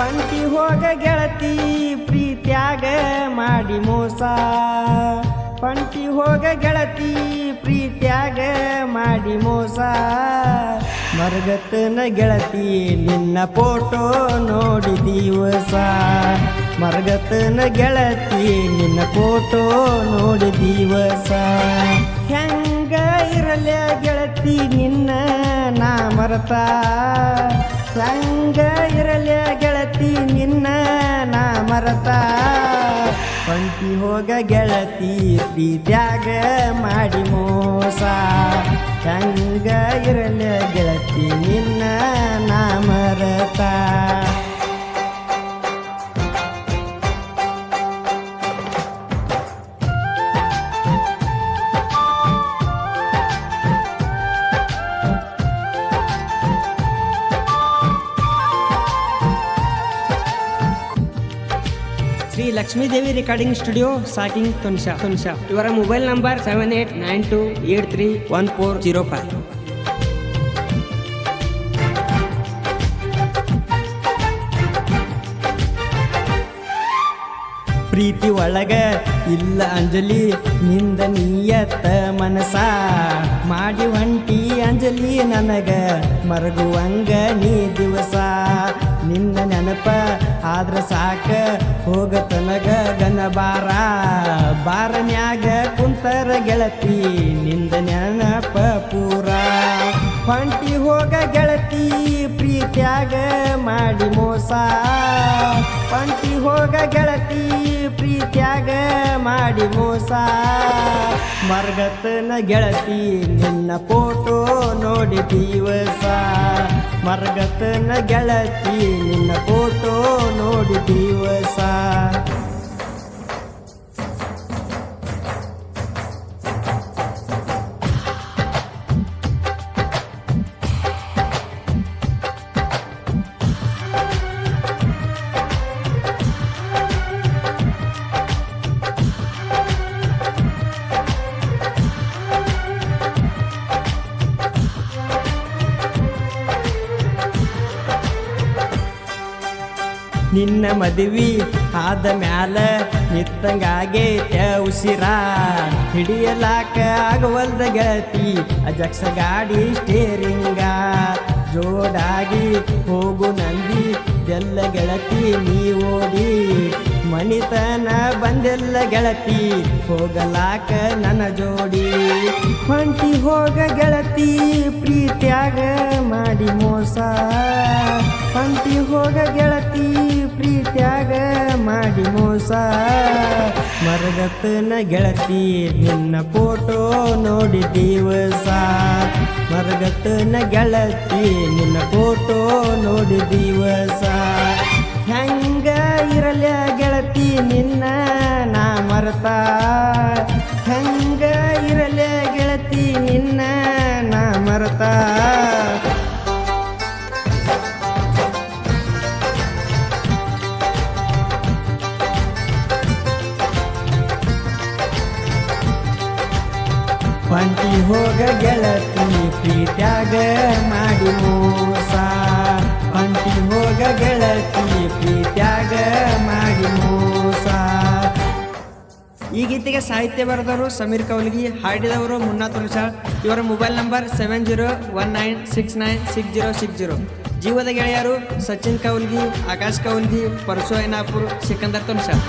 ಪಂಟಿ ಹೋಗ ಗೆಳತಿ, ಪ್ರೀತ್ಯಾಗ ಮಾಡಿ ಮೋಸ. ಪಂಕ್ತಿ ಹೋಗ ಗೆಳತಿ, ಪ್ರೀತ್ಯಾಗ ಮಾಡಿ ಮೋಸ. ಮರಗತ್ತನ ಗೆಳತಿ, ನಿನ್ನ ಫೋಟೋ ನೋಡಿ ದಿವಸ ಮರಗತ್ತನ ಗೆಳತಿ, ನಿನ್ನ ಫೋಟೋ ನೋಡಿ ದಿವಸ ಹೆಂಗ ಇರಲ್ಲ ಗೆಳತಿ, ನಿನ್ನ ನಾ ಮರತ. ಹೆಂಗ ಪಂಟಿ ಹೋಗ ಗೆಳತಿ ಪ್ರೀತ್ಯಾಗ ಮಾಡಿ ಮೋಸ. ಹೆಂಗ ಇರಲಿ ಗೆಳತಿ ನಿನ್ನ ನಾ ಶ್ರೀ ಲಕ್ಷ್ಮೀದೇವಿ ರೆಕಾರ್ಡಿಂಗ್ ಸ್ಟುಡಿಯೋ, ಸಾಕಿಂಗ್ ತುನ್ಶಾ. ತುನ್ಶಾ. ಇವರ mobile number seven eight nine two eight three one four zero five. ಪ್ರೀತಿ ಒಳಗ ಇಲ್ಲ ಅಂಜಲಿ, ನಿಂದ ನೀಯತ್ತ ಮನಸ ಮಾಡಿ ಹೊಂಟಿ ಅಂಜಲಿ ನನಗ, ಮರಗುವಂಗ ನೀ ದಿವಸ. ನಿನ್ನ ನೆನಪ, ಆದ್ರ ಸಾಕ ಹೋಗತನಗ ಗನ ಬಾರ ಬಾರನ್ಯಾಗ ಕುಂತರ ಗೆಳತಿ, ನಿಂದ ನೆನಪ ಪೂರ. ಹೊಂಟಿ ಹೋಗ ಗೆಳತಿ, ಪ್ರೀತ್ಯಾಗ ಮಾಡಿ ಮೋಸ. ಹೊಂಟಿ ಹೋಗ ಗೆಳತಿ, ಪ್ರೀತ್ಯಾಗ ಮಾಡಿ ಮೋಸ. ಮರ್ಗತನ ಗೆಳತಿ, ನಿನ್ನ ಫೋಟೋ ನೋಡಿ ದಿವಸ. ಮರ್ಗತನ ಗೆಳತಿ ನಿನ್ನ ಫೋಟೋ ನೋಡಿ ದಿವಸ. ನಿನ್ನ ಮದುವೆ ಆದ ಮ್ಯಾಲ ನಿತ್ತಂಗಾಗೈತ ಉಸಿರ ಹಿಡಿಯಲಾಕ ಆಗವಲ್ದ ಗತಿ ಅಜಕ್ಷ ಗಾಡಿ ಸ್ಟೇರಿಂಗ ಜೋಡಾಗಿ ಹೋಗು ನಂದಿ, ಎಲ್ಲ ಗೆಳತಿ ನೀ ಓಡಿ. ಮಣಿತನ ಬಂದೆಲ್ಲ ಗೆಳತಿ, ಹೋಗಲಾಕ ನನ್ನ ಜೋಡಿ. ಹೊಂಟಿ ಹೋಗ ಗೆಳತಿ, ಪ್ರೀತ್ಯಾಗ ಮಾಡಿ ಮೋಸ. ಮಾಡಿ ಮೋಸ. ಮರಗತ್ತನ ಗೆಳತಿ, ನಿನ್ನ ಫೋಟೋ ನೋಡಿ ದಿವಸ. ಮರಗತ್ತನ ಗೆಳತಿ, ನಿನ್ನ ಫೋಟೋ ನೋಡಿ ದಿವಸ. ಹೆಂಗ ಇರಲ್ಲ ಗೆಳತಿ ನಿನ್ನ, ನಾ ಮರತ. ಪಂಟಿ ಹೋಗ ಗೆಳತಿ, ಪ್ರೀತ್ಯಾಗ ಮಾಡಿ ಮೋಸ. ಅಂಟಿ ಹೋಗ ಗೆಳತಿ, ಪ್ರೀತ್ಯಾಗ ಮಾಡಿ ಮೋಸ. ಈ ಗೀತೆಗೆ ಸಾಹಿತ್ಯ ಬರೆದವರು ಸಮೀರ್ ಕೌಲ್ಗಿ ಹಾಡಿದವರು ಮುನ್ನಾ ತುಳಸಾಳ್ ಇವರ mobile number seven zero one nine six nine six zero six zero. ಜೀವದ ಗೆಳೆಯರು ಸಚಿನ್ ಕೌಲ್ಗಿ, ಆಕಾಶ್ ಕೌಲ್ಗಿ ಪರಶು ಐನಾಪುರ್ ಸಿಕಂದರ್ ತುಳಸಾಳ್